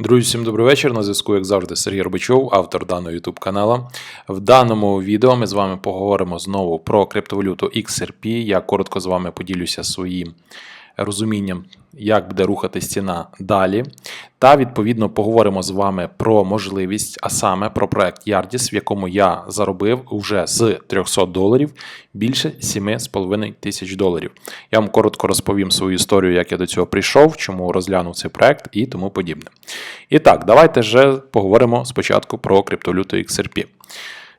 Друзі, всім добрий вечір. На зв'язку, як завжди, Сергій Робичов, автор даного YouTube каналу. В даному відео ми з вами поговоримо знову про криптовалюту XRP. Я коротко з вами поділюся своїм розумінням, як буде рухатись ціна далі. Та відповідно поговоримо з вами про можливість, а саме про проект Yardis, в якому я заробив вже з 300 доларів більше 7,5 тисяч доларів. Я вам коротко розповім свою історію, як я до цього прийшов, чому розглянув цей проект і тому подібне. І так, давайте вже поговоримо спочатку про криптовалюту XRP.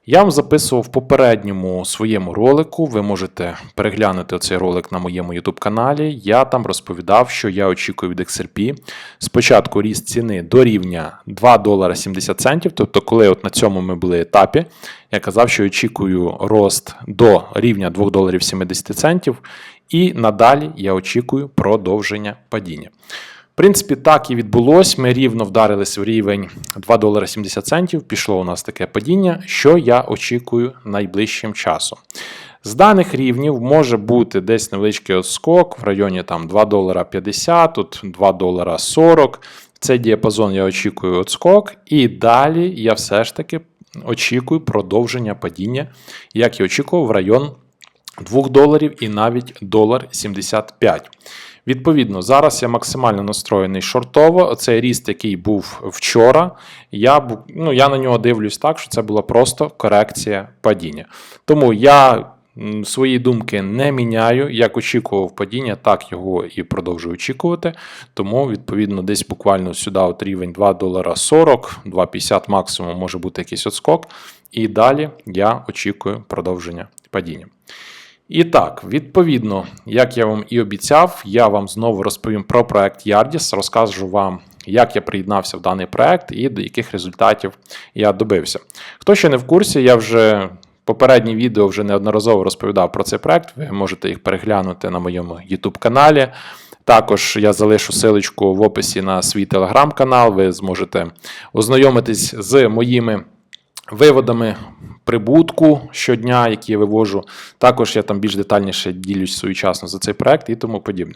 Я вам записував в попередньому своєму ролику. Ви можете переглянути цей ролик на моєму YouTube каналі. Я там розповідав, що я очікую від XRP. Спочатку ріст ціни до рівня 2 долара 70 центів. Тобто, коли от на цьому ми були етапі, я казав, що очікую рост до рівня 2 доларів 70 центів. І надалі я очікую продовження падіння. Принципі, так і відбулось. Ми рівно вдарились в рівень 2 долара 70 центів. Пішло у нас таке падіння, що я очікую найближчим часом. З даних рівнів може бути десь невеличкий отскок в районі там 2 долара 50, тут 2 долара 40. Цей діапазон я очікую отскок. І далі я все ж таки очікую продовження падіння, як і очікував, в район 2 доларів і навіть долар 75. Відповідно, зараз я максимально настроєний шортово. Оцей ріст, який був вчора, я ну, я на нього дивлюсь так, що це була просто корекція падіння. Тому я свої думки не міняю. Як очікував падіння, так його і продовжую очікувати. Тому, відповідно, десь буквально сюди от рівень 2 долара 40, 2,50 максимум може бути якийсь отскок. І далі я очікую продовження падіння. І так, відповідно, як я вам і обіцяв, я вам знову розповім про проект Yardis, розкажу вам, як я приєднався в даний проект і до яких результатів я добився. Хто ще не в курсі, я вже попередні відео вже неодноразово розповідав про цей проект. Ви можете їх переглянути на моєму YouTube каналі. Також я залишу силочку в описі на свій телеграм-канал. Ви зможете ознайомитись з моїми виводами прибутку щодня, які я вивожу. Також я там більш детальніше ділюсь своєчасно за цей проект і тому подібне.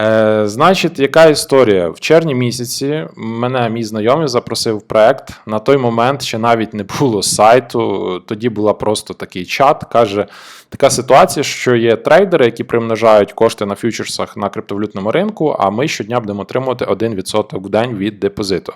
Е, значить, яка історія? В червні місяці мене мій знайомий запросив в проект. На той момент ще навіть не було сайту. Тоді була просто такий чат. Каже, така ситуація, що є трейдери, які примножають кошти на фьючерсах на криптовалютному ринку, а ми щодня будемо отримувати 1% в день від депозиту.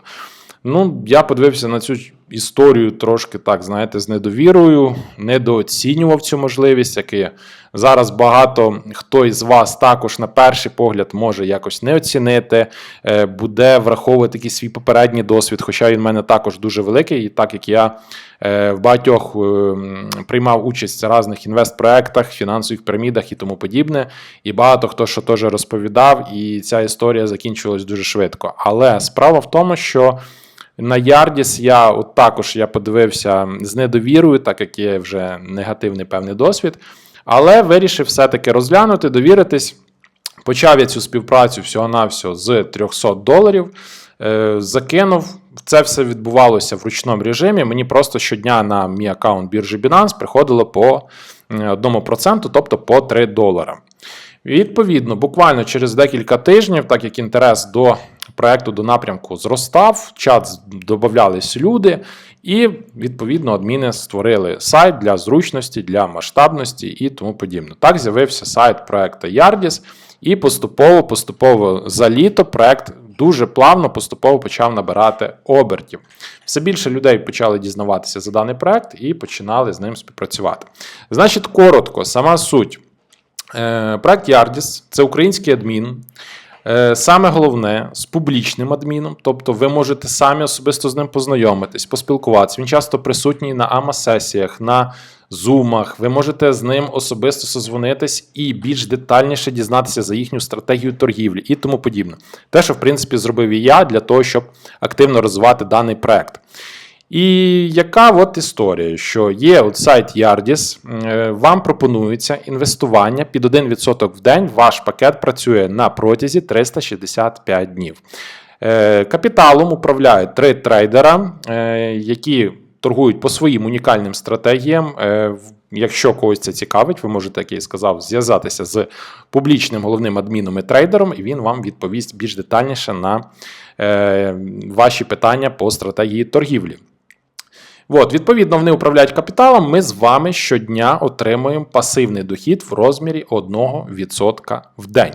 Ну, я подивився на цю історію трошки так, знаєте, з недовірою, недооцінював цю можливість, яки зараз багато хто із вас також на перший погляд може якось не оцінити, е, буде враховувати якийсь свій попередній досвід, хоча він в мене також дуже великий, і так як я е, в багатьох е, приймав участь в різних інвестпроектах, фінансових пірамідах і тому подібне. І багато хто що теж розповідав, і ця історія закінчилась дуже швидко. Але справа в тому, що. На Ярдіс я от також я подивився з недовірою, так як є вже негативний певний досвід. Але вирішив все-таки розглянути, довіритись. Почав я цю співпрацю всього-навсього з 300 доларів. Е, закинув. Це все відбувалося в ручному режимі. Мені просто щодня на мій аккаунт біржі Binance приходило по е, 1%, тобто по 3 долара. Відповідно, буквально через декілька тижнів, так як інтерес до проекту до напрямку зростав, в чат додавались люди, і відповідно адміни створили сайт для зручності, для масштабності і тому подібне. Так з'явився сайт проекту Yardis, і поступово-поступово за літо проект дуже плавно поступово почав набирати обертів. Все більше людей почали дізнаватися за даний проект і починали з ним співпрацювати. Значить, коротко, сама суть. Е, Проект Yardis – це український адмін. Е, Саме головне з публічним адміном, тобто ви можете самі особисто з ним познайомитись, поспілкуватися. Він часто присутній на АМА-сесіях, на зумах. Ви можете з ним особисто созвонитись і більш детальніше дізнатися за їхню стратегію торгівлі і тому подібне. Те, що в принципі зробив і я для того, щоб активно розвивати даний проект. І яка от історія, що є от сайт Yardis, е, вам пропонується інвестування під 1% в день. Ваш пакет працює на протязі 365 днів. Е, Капіталом управляють три трейдера, е, які торгують по своїм унікальним стратегіям. Якщо когось це цікавить, ви можете, як я і сказав, зв'язатися з публічним головним адміном і трейдером, і він вам відповість більш детальніше на ваші питання по стратегії торгівлі. От, відповідно, вони управляють капіталом. Ми з вами щодня отримуємо пасивний дохід в розмірі 1% в день.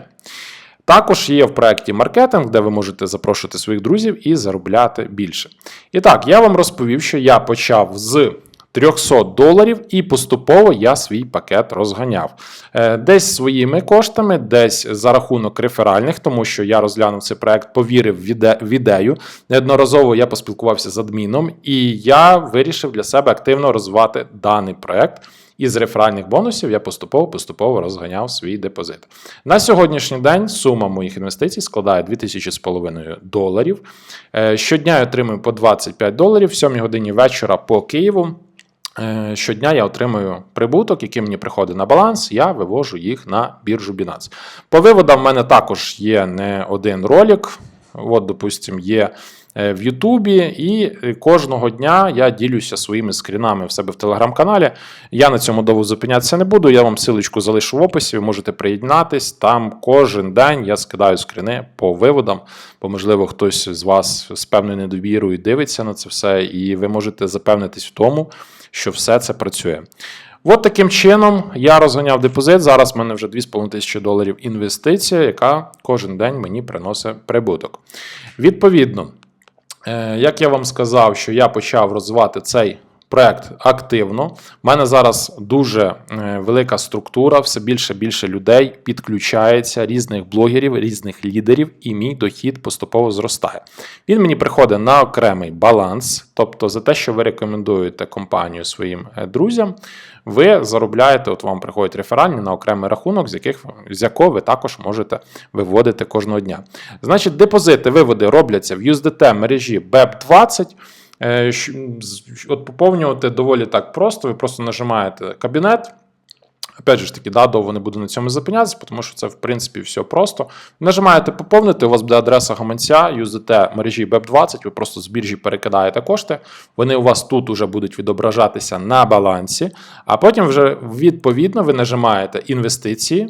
Також є в проєкті маркетинг, де ви можете запрошувати своїх друзів і заробляти більше. І так, я вам розповів, що я почав з 300 доларів і поступово я свій пакет розганяв. Е, Десь своїми коштами, десь за рахунок реферальних, тому що я розглянув цей проект, повірив в ідею. Неодноразово я поспілкувався з адміном, і я вирішив для себе активно розвивати даний проект. І з реферальних бонусів я поступово-поступово розганяв свій депозит. На сьогоднішній день сума моїх інвестицій складає 2500 доларів. Е, Щодня я отримую по 25 доларів, в 7 годині вечора по Києву. Е, Щодня я отримую прибуток, який мені приходить на баланс, я вивожу їх на біржу Binance. По виводам в мене також є не один ролик. От, допустим, є в Ютубі, і е, кожного дня я ділюся своїми скрінами в себе в телеграм-каналі. Я на цьому довго зупинятися не буду. Я вам силочку залишу в описі, ви можете приєднатись. Там кожен день я скидаю скріни по виводам, бо, можливо, хтось з вас з певною недовірою дивиться на це все, і ви можете запевнитись в тому, що все це працює. От таким чином я розганяв депозит. Зараз в мене вже 2,5 тисячі доларів інвестиція, яка кожен день мені приносить прибуток. Відповідно, Е, Як я вам сказав, що я почав розвивати цей проект активно. У мене зараз дуже е, велика структура, все більше і більше людей підключається, різних блогерів, різних лідерів, і мій дохід поступово зростає. Він мені приходить на окремий баланс, тобто за те, що ви рекомендуєте компанію своїм е, друзям, ви заробляєте, от вам приходять реферальні на окремий рахунок, з, яких, з якого ви також можете виводити кожного дня. Значить, депозити, виводи робляться в USDT мережі BEP20. Е, От поповнювати доволі так просто. Ви просто нажимаєте кабінет. Опять же таки, да, довго не буду на цьому зупинятися, тому що це, в принципі, все просто. Нажимаєте поповнити, у вас буде адреса гаманця, юзите мережі BEP20, ви просто з біржі перекидаєте кошти. Вони у вас тут уже будуть відображатися на балансі, а потім вже відповідно ви нажимаєте інвестиції.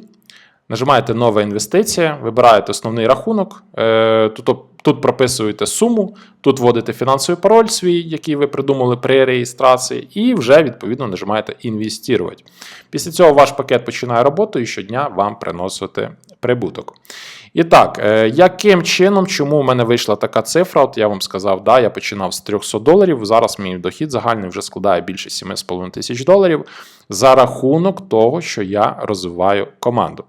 Нажимаєте нова інвестиція, вибираєте основний рахунок. е, Тут, тут прописуєте суму, тут вводите фінансовий пароль свій, який ви придумали при реєстрації, і вже відповідно нажимаєте інвестувати. Після цього ваш пакет починає роботу і щодня вам приносити прибуток. І так, е, яким чином, чому в мене вийшла така цифра? От я вам сказав, да, я починав з 300 доларів. Зараз мій дохід загальний вже складає більше 7,5 тисяч доларів за рахунок того, що я розвиваю команду.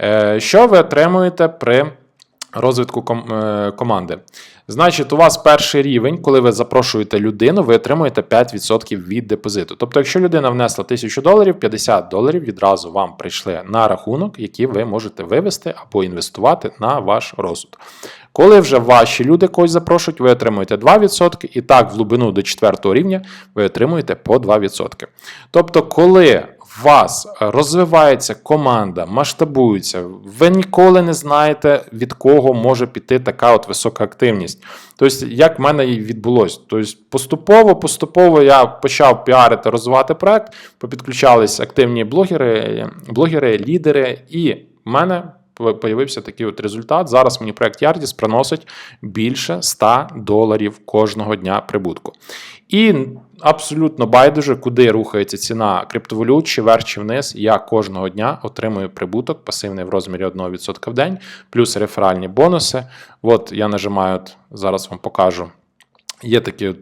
Е, Що ви отримуєте при розвитку ком- е, команди? Значить, у вас перший рівень, коли ви запрошуєте людину, ви отримуєте 5% від депозиту. Тобто, якщо людина внесла 1000 доларів, 50 доларів відразу вам прийшли на рахунок, який ви можете вивести або інвестувати на ваш розсуд. Коли вже ваші люди когось запрошують, ви отримуєте 2%, і так в глибину до 4 рівня ви отримуєте по 2%. Тобто, коли вас розвивається команда, масштабується, ви ніколи не знаєте, від кого може піти така от висока активність. Тобто, як в мене і відбулося. Тобто, поступово, поступово я почав піарити, розвивати проект, попідключались активні блогери, блогери, лідери, і в мене появився такий от результат. Зараз мені проект Ярдіс приносить більше 100 доларів кожного дня прибутку. І абсолютно байдуже, куди рухається ціна криптовалют, чи вверх, чи вниз. Я кожного дня отримую прибуток пасивний в розмірі 1% в день, плюс реферальні бонуси. От я нажимаю, зараз вам покажу. Є м,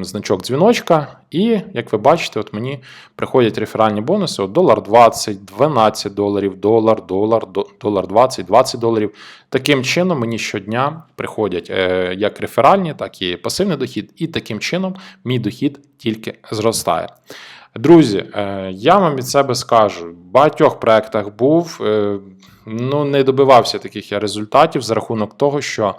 значок дзвіночка, і як ви бачите, от мені приходять реферальні бонуси: от долар 20, 12 доларів, долар, долар, до- долар 20, 20 доларів. Таким чином мені щодня приходять е, як реферальні, так і пасивний дохід, і таким чином мій дохід тільки зростає. Друзі, е, я вам від себе скажу, в багатьох проєктах був, е, ну не добивався таких я результатів за рахунок того, що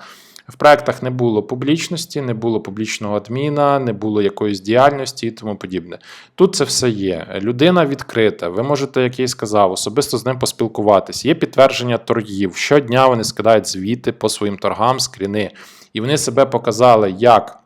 в проектах не було публічності, не було публічного адміна, не було якоїсь діяльності і тому подібне. Тут це все є. Людина відкрита. Ви можете, як я і сказав, особисто з ним поспілкуватись. Є підтвердження торгів. Щодня вони скидають звіти по своїм торгам, скріни. І вони себе показали як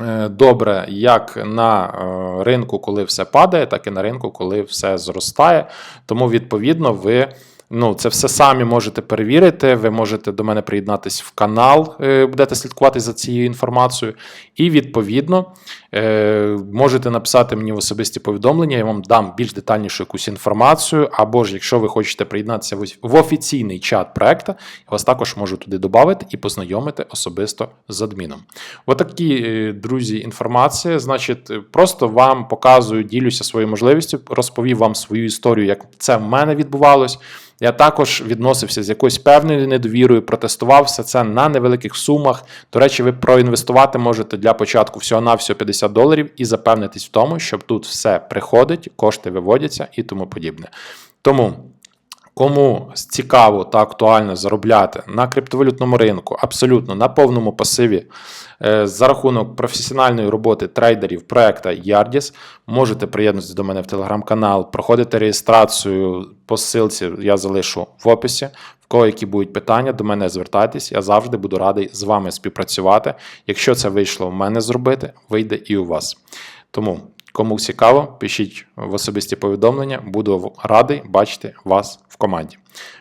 е, добре як на е, ринку, коли все падає, так і на ринку, коли все зростає. Тому, відповідно, ви. Ну, це все самі можете перевірити. Ви можете до мене приєднатись в канал, е, будете слідкувати за цією інформацією. І відповідно е, можете написати мені в особисті повідомлення, я вам дам більш детальнішу якусь інформацію. Або ж, якщо ви хочете приєднатися в офіційний чат проекту, я вас також можу туди додати і познайомити особисто з адміном. Отакі, е, друзі, інформація. Значить, просто вам показую, ділюся своєю можливістю, розповів вам свою історію, як це в мене відбувалось. Я також відносився з якоюсь певною недовірою, протестував все це на невеликих сумах. До речі, ви проінвестувати можете для початку всього-навсього 50 доларів і запевнитись в тому, що тут все приходить, кошти виводяться і тому подібне. Тому. Кому цікаво та актуально заробляти на криптовалютному ринку, абсолютно на повному пасиві е, за рахунок професіональної роботи трейдерів проекта Yardis, можете приєднатися до мене в телеграм-канал, проходити реєстрацію по ссылці я залишу в описі. В кого які будуть питання, до мене звертайтесь, я завжди буду радий з вами співпрацювати. Якщо це вийшло в мене зробити, вийде і у вас. Тому Кому цікаво, пишіть в особисті повідомлення. Буду радий бачити вас в команді.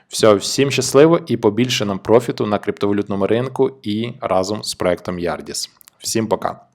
Все, всім щасливо і побільше нам профіту на криптовалютному ринку і разом з проектом Yardis. Всім пока.